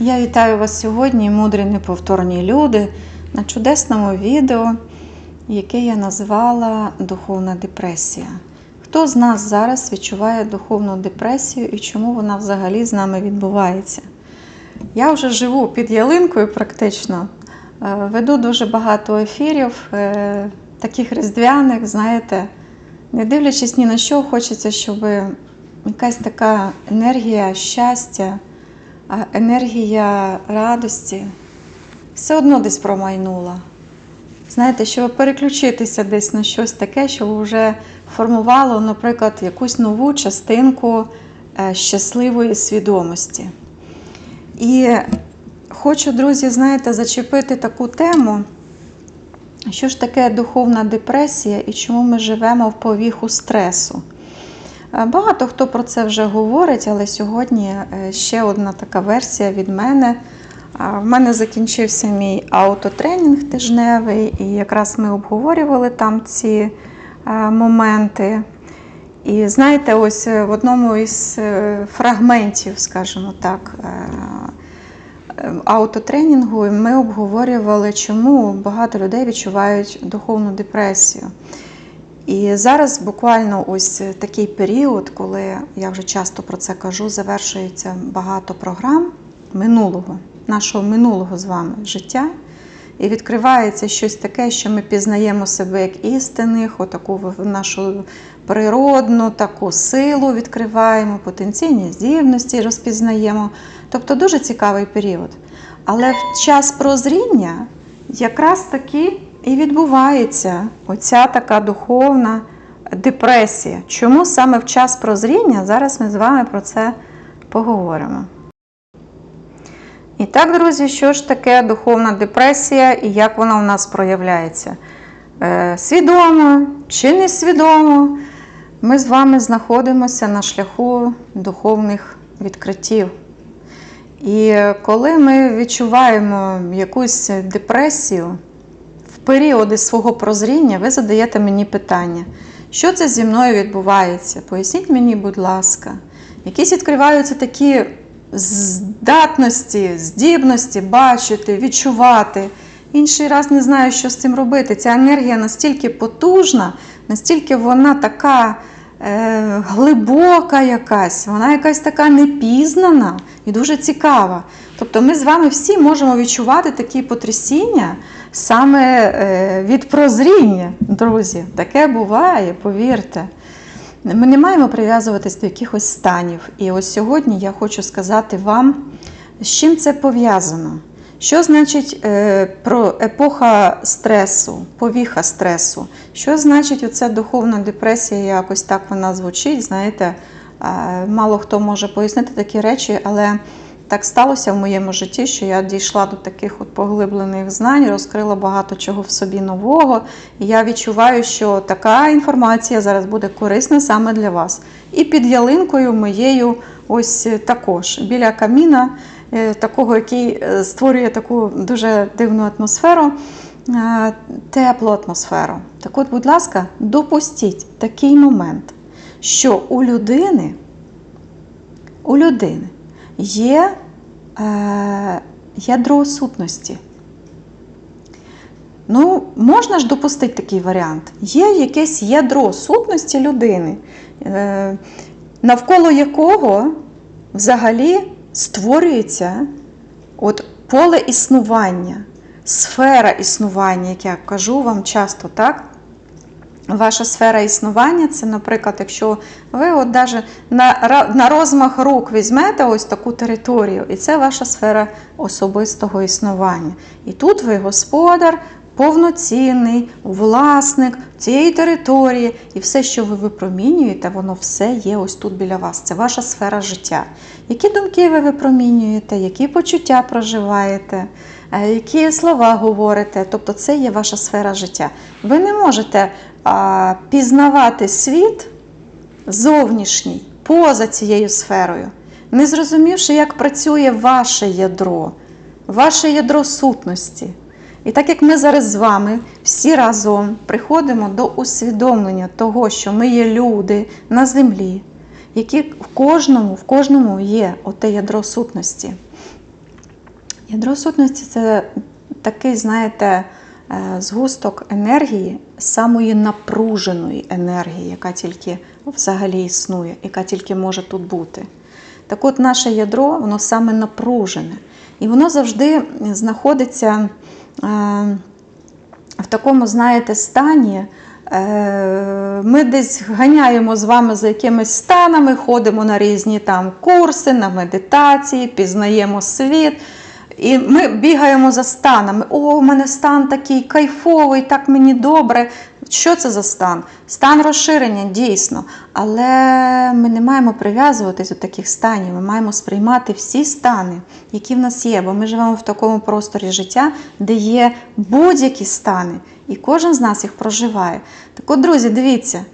Я вітаю вас сьогодні, мудрі неповторні люди, на чудесному відео, яке я назвала Духовна депресія. Хто з нас зараз відчуває духовну депресію і чому вона взагалі з нами відбувається? Я вже живу під ялинкою практично, Е, веду дуже багато ефірів, е, таких різдвяних, знаєте, не дивлячись ні на що, хочеться, щоб якась така енергія щастя, енергія радості все одно десь промайнула. Знаєте, щоб переключитися десь на щось таке, що вже формувало, наприклад, якусь нову частинку е, щасливої свідомості. І хочу, друзі, знаєте, зачепити таку тему, що ж таке духовна депресія і чому ми живемо в повіху стресу. Е, Багато хто про це вже говорить, але сьогодні е, ще одна така версія від мене. А, В мене закінчився мій аутотренінг тижневий, і якраз ми обговорювали там ці е, моменти. І знаєте, ось е, в одному із е, фрагментів, скажімо так, е, е, аутотренінгу ми обговорювали, чому багато людей відчувають духовну депресію. І зараз буквально ось такий період, коли я вже часто про це кажу, завершується багато програм минулого, нашого минулого з вами життя. І відкривається щось таке, що ми пізнаємо себе як істинних, отаку нашу природну таку силу відкриваємо, потенційні здібності розпізнаємо. Тобто дуже цікавий період. Але в час прозріння якраз таки і відбувається оця така духовна депресія. Чому саме в час прозріння? Зараз ми з вами про це поговоримо. І так, друзі, що ж таке духовна депресія і як вона у нас проявляється? Е, свідомо чи несвідомо, ми з вами знаходимося на шляху духовних відкриттів. І коли ми відчуваємо якусь депресію в періоди свого прозріння, ви задаєте мені питання, що це зі мною відбувається? Поясніть мені, будь ласка, якісь відкриваються такі здатності, здібності бачити, відчувати. Інший раз не знаю, що з цим робити. Ця енергія настільки потужна, настільки вона така е, глибока якась, вона якась така непізнана і дуже цікава. Тобто ми з вами всі можемо відчувати такі потрясіння саме е, від прозріння, друзі. Таке буває, повірте. Ми не маємо прив'язуватись до якихось станів. І ось сьогодні я хочу сказати вам, з чим це пов'язано. Що значить е, про епоха стресу, повіха стресу? Що значить оця духовна депресія? Якось так вона звучить. Знаєте, мало хто може пояснити такі речі, але так сталося в моєму житті, що я дійшла до таких от поглиблених знань, розкрила багато чого в собі нового. І я відчуваю, що така інформація зараз буде корисна саме для вас. І під ялинкою моєю, ось також біля каміна, е, такого, який е, створює таку дуже дивну атмосферу, е, теплу атмосферу. Так от, будь ласка, допустіть такий момент, що у людини, у людини є е, ядро сутності. Ну, можна ж допустити такий варіант. Є якесь ядро сутності людини, е, навколо якого взагалі створюється от поле існування, сфера існування, як я кажу вам часто, так? Ваша сфера існування це, наприклад, якщо ви от даже на, на розмах рук візьмете ось таку територію, і це ваша сфера особистого існування. І тут ви господар, повноцінний власник цієї території, і все, що ви випромінюєте, воно все є ось тут біля вас. Це ваша сфера життя. Які думки ви випромінюєте, які почуття проживаєте, е, які слова говорите, тобто це є ваша сфера життя. Ви не можете пізнавати світ зовнішній поза цією сферою, не зрозумівши, як працює ваше ядро, ваше ядро сутності. І так як ми зараз з вами всі разом приходимо до усвідомлення того, що ми є люди на землі, які в кожному, в кожному є оте ядро сутності. Ядро сутності це такий, знаєте, згусток енергії, самої напруженої енергії, яка тільки взагалі існує, яка тільки може тут бути. Так от наше ядро, воно саме напружене. І воно завжди знаходиться е, в такому, знаєте, стані. е, Ми десь ганяємо з вами за якимись станами, ходимо на різні там курси, на медитації, пізнаємо світ. І ми бігаємо за станами. О, у мене стан такий кайфовий, так мені добре. Що це за стан? Стан розширення, дійсно. Але ми не маємо прив'язуватись до таких станів. Ми маємо сприймати всі стани, які в нас є, бо ми живемо в такому просторі життя, де є будь-які стани, і кожен з нас їх проживає. Так от, друзі, дивіться,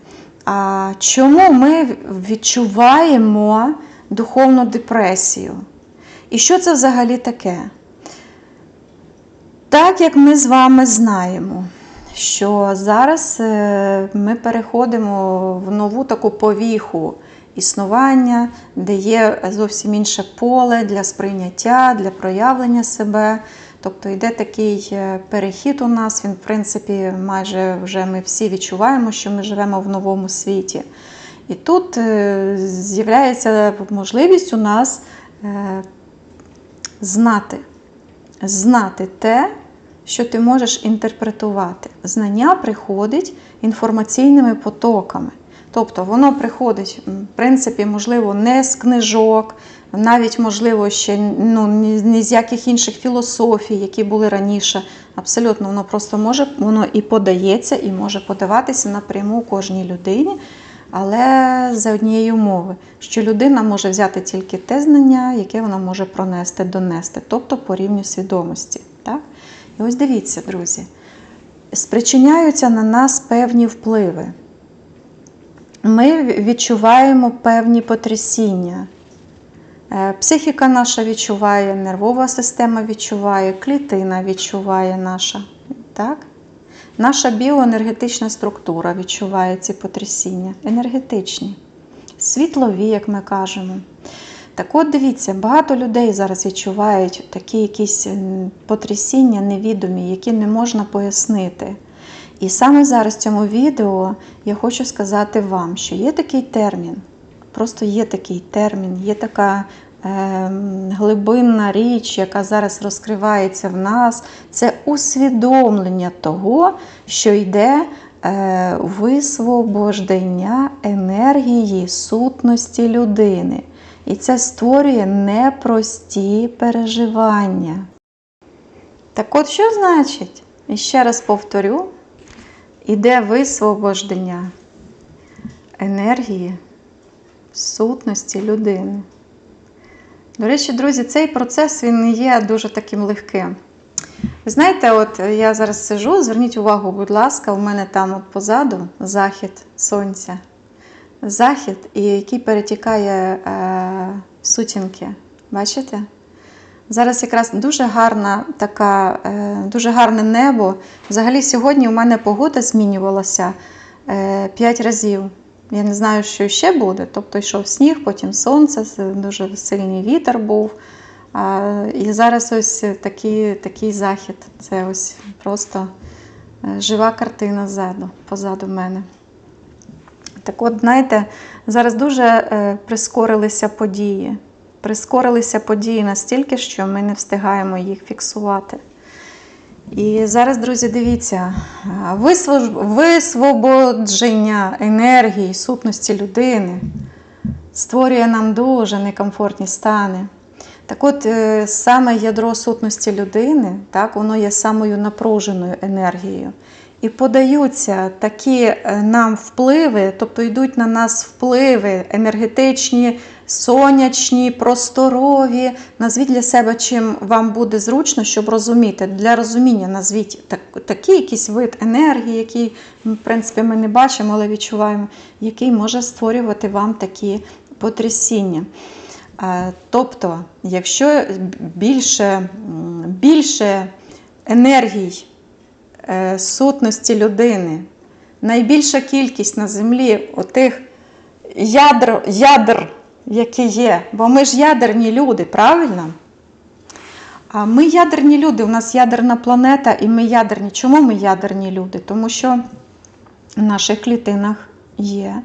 а чому ми відчуваємо духовну депресію? І що це взагалі таке? Так як ми з вами знаємо, що зараз е, ми переходимо в нову таку повіху існування, де є зовсім інше поле для сприйняття, для проявлення себе. Тобто йде такий е, перехід у нас, він, в принципі, майже вже ми всі відчуваємо, що ми живемо в новому світі. І тут е, з'являється можливість у нас знати, знати те, що ти можеш інтерпретувати. Знання приходить інформаційними потоками. Тобто воно приходить, в принципі, можливо, не з книжок, навіть, можливо, ще ну, ні з яких інших філософій, які були раніше. Абсолютно, воно просто може, воно і подається, і може подаватися напряму кожній людині. Але за однієї умови, що людина може взяти тільки те знання, яке вона може пронести, донести, тобто по рівню свідомості. Так? І ось дивіться, друзі, спричиняються на нас певні впливи. Ми відчуваємо певні потрясіння. Е, Психіка наша відчуває, нервова система відчуває, клітина відчуває наша. Так? Наша біоенергетична структура відчуває ці потрясіння, енергетичні, світлові, як ми кажемо. Так от дивіться, багато людей зараз відчувають такі якісь потрясіння невідомі, які не можна пояснити. І саме зараз в цьому відео я хочу сказати вам, що є такий термін, просто є такий термін, є така глибинна річ, яка зараз розкривається в нас. Це усвідомлення того, що йде е, висвобождення енергії сутності людини. І це створює непрості переживання. Так от, що значить? І ще раз повторю, іде висвобождення енергії сутності людини. До речі, друзі, цей процес він не є дуже таким легким. Ви знаєте, от я зараз сижу, зверніть увагу, будь ласка, у мене там от позаду захід сонця. Захід, який перетікає е, сутінки. Бачите? Зараз якраз дуже гарна така, е, дуже гарне небо. Взагалі сьогодні у мене погода змінювалася е, 5 разів. Я не знаю, що ще буде. Тобто йшов сніг, потім сонце, дуже сильний вітер був. І зараз ось такий, такий захід. Це ось просто е, жива картина ззаду, позаду мене. Так от, знаєте, зараз дуже е, прискорилися події. Прискорилися події настільки, що ми не встигаємо їх фіксувати. І зараз, друзі, дивіться, висвободження енергії, сутності людини створює нам дуже некомфортні стани. Так от, е, саме ядро сутності людини, так, воно є самою напруженою енергією. І подаються такі е, нам впливи, тобто йдуть на нас впливи енергетичні, сонячні, просторові. Назвіть для себе, чим вам буде зручно, щоб розуміти. Для розуміння назвіть так, такий якийсь вид енергії, який, в принципі, ми не бачимо, але відчуваємо, який може створювати вам такі потрясіння. Е, Тобто, якщо більше, більше енергій е, сутності людини, найбільша кількість на землі отих ядр, ядр, які є, бо ми ж ядерні люди, правильно? А ми ядерні люди, у нас ядерна планета, і ми ядерні. Чому ми ядерні люди? Тому що в наших клітинах є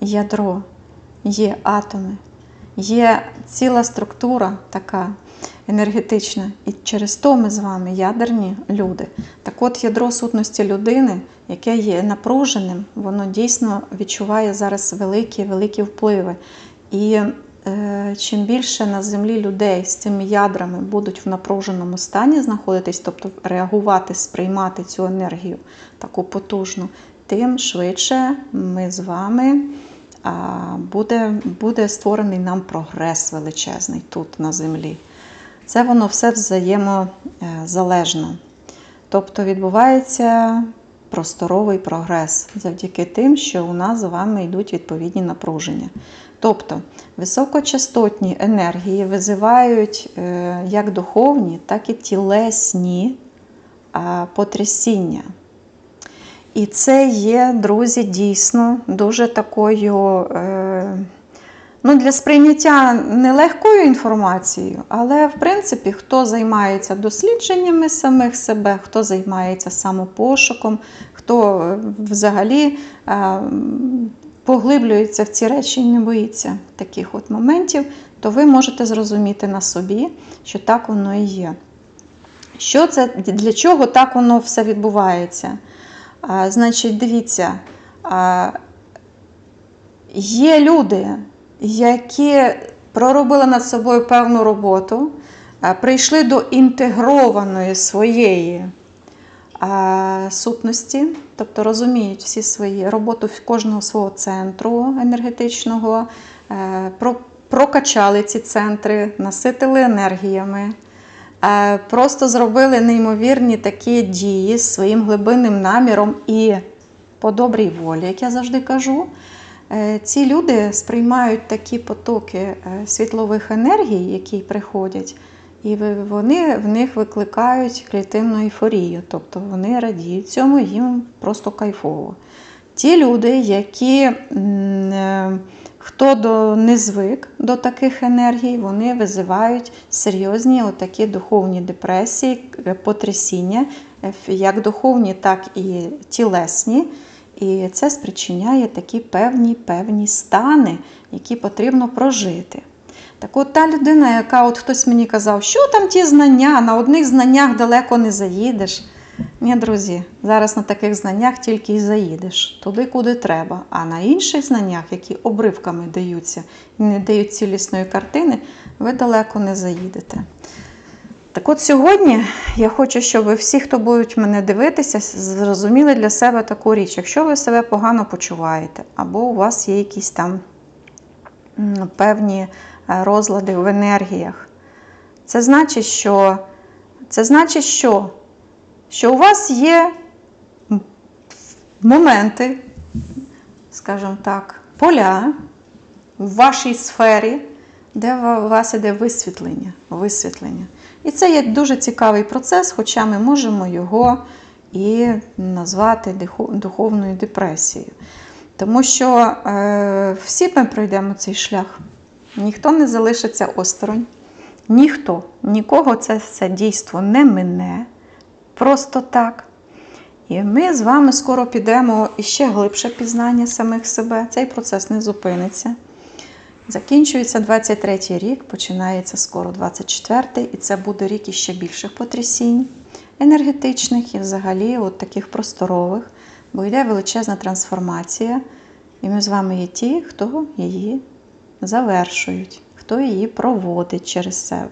ядро, є атоми, є ціла структура така енергетична. І через то ми з вами ядерні люди. Так от ядро сутності людини, яке є напруженим, воно дійсно відчуває зараз великі, великі впливи. І е, чим більше на землі людей з цими ядрами будуть в напруженому стані знаходитись, тобто реагувати, сприймати цю енергію таку потужну, тим швидше ми з вами а, буде, буде створений нам прогрес величезний тут на землі. Це воно все взаємозалежно. Тобто відбувається просторовий прогрес завдяки тим, що у нас з вами йдуть відповідні напруження. Тобто високочастотні енергії визивають е, як духовні, так і тілесні потрясіння. І це є, друзі, дійсно дуже такою е, ну, для сприйняття нелегкою інформацією, але в принципі, хто займається дослідженнями самих себе, хто займається самопошуком, хто е, взагалі поглиблюється в ці речі і не боїться таких от моментів, то ви можете зрозуміти на собі, що так воно і є. Що це, для чого так воно все відбувається? А, Значить, дивіться, а, є люди, які проробили над собою певну роботу, а, прийшли до інтегрованої своєї сутності, тобто розуміють всі свої роботу кожного свого центру енергетичного, е, прокачали ці центри, наситили енергіями. Е, Просто зробили неймовірні такі дії з своїм глибинним наміром і по добрій волі, як я завжди кажу. Е, Ці люди сприймають такі потоки е, світлових енергій, які приходять, і вони в них викликають клітинну ейфорію, тобто вони радіють цьому, їм просто кайфово. Ті люди, які е, хто до, не звик до таких енергій, вони визивають серйозні отакі духовні депресії, е, потрясіння, е, як духовні, так і тілесні. І це спричиняє такі певні певні стани, які потрібно прожити. Так от та людина, яка от хтось мені казав, що там ті знання, на одних знаннях далеко не заїдеш. Ні, друзі, зараз на таких знаннях тільки і заїдеш туди, куди треба. А на інших знаннях, які обривками даються і не дають цілісної картини, ви далеко не заїдете. Так от сьогодні я хочу, щоб ви всі, хто будуть мене дивитися, зрозуміли для себе таку річ. Якщо ви себе погано почуваєте, або у вас є якісь там певні розлади в енергіях, це значить, що, це значить, що, що у вас є моменти, скажімо так, поля в вашій сфері, де у вас іде висвітлення. висвітлення. І це є дуже цікавий процес, хоча ми можемо його і назвати духовною депресією. Тому що е, всі ми пройдемо цей шлях. Ніхто не залишиться осторонь, ніхто, нікого це все дійство не мине. Просто так. І ми з вами скоро підемо і ще глибше пізнання самих себе. Цей процес не зупиниться. Закінчується 23-й рік, починається скоро 24-й, і це буде рік іще більших потрясінь енергетичних і взагалі от таких просторових, бо йде величезна трансформація, і ми з вами є ті, хто її завершують, хто її проводить через себе.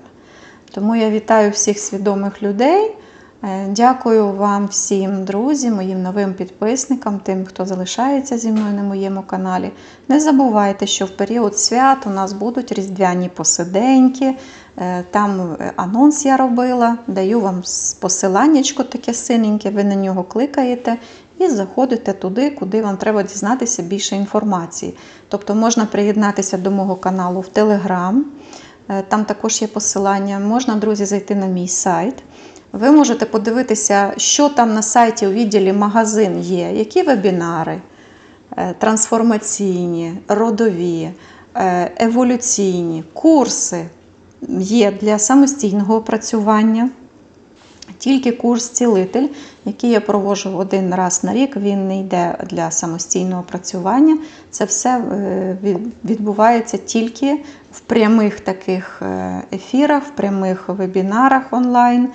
Тому я вітаю всіх свідомих людей. Е, Дякую вам всім, друзі, моїм новим підписникам, тим, хто залишається зі мною на моєму каналі. Не забувайте, що в період свят у нас будуть різдвяні посиденьки. Е, Там е, анонс я робила, даю вам посиланнячко таке синеньке, ви на нього кликаєте і заходите туди, куди вам треба дізнатися більше інформації. Тобто можна приєднатися до мого каналу в Телеграм. Там також є посилання. Можна, друзі, зайти на мій сайт. Ви можете подивитися, що там на сайті у відділі магазин є, які вебінари е, трансформаційні, родові, е, еволюційні, курси. є для самостійного опрацювання. Тільки курс цілитель, який я проводжу один раз на рік, він не йде для самостійного працювання. Це все е, відбувається тільки в прямих таких е, ефірах, в прямих вебінарах онлайн.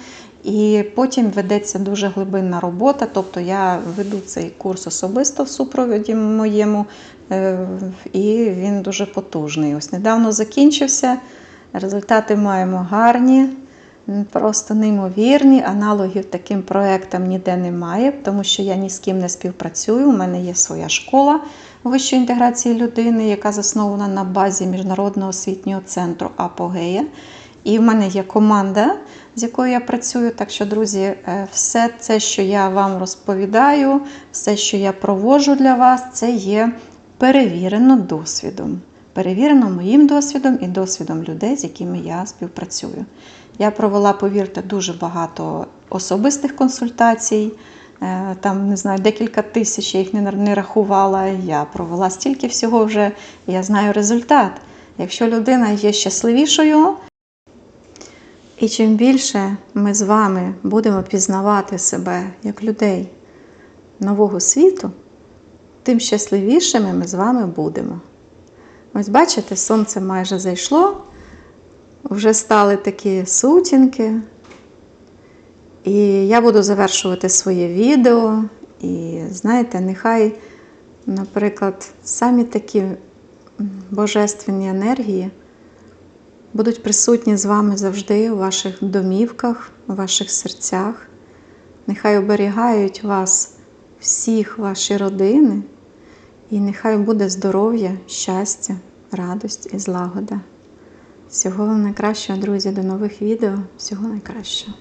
І потім ведеться дуже глибинна робота. Тобто я веду цей курс особисто в супроводі моєму, е, і він дуже потужний. Ось недавно закінчився. Результати маємо гарні. Просто неймовірні. Аналогів таким проектам ніде немає, тому що я ні з ким не співпрацюю. У мене є своя школа вищої інтеграції людини, яка заснована на базі Міжнародного освітнього центру Апогея. І в мене є команда, з якою я працюю. Так що, друзі, е, все це, що я вам розповідаю, все, що я проводжу для вас, це є перевірено досвідом. Перевірено моїм досвідом і досвідом людей, з якими я співпрацюю. Я провела, повірте, дуже багато особистих консультацій. Е, Там, не знаю, декілька тисяч, я їх не, рахувала. Я провела стільки всього вже, я знаю результат. Якщо людина є щасливішою, і чим більше ми з вами будемо пізнавати себе як людей нового світу, тим щасливішими ми з вами будемо. Ось бачите, сонце майже зайшло, вже стали такі сутінки. І я буду завершувати своє відео. І знаєте, нехай, наприклад, самі такі божественні енергії будуть присутні з вами завжди у ваших домівках, у ваших серцях. Нехай оберігають вас всіх ваші родини, і нехай буде здоров'я, щастя, радость і злагода. Всього вам найкращого, друзі, до нових відео. Всього найкращого.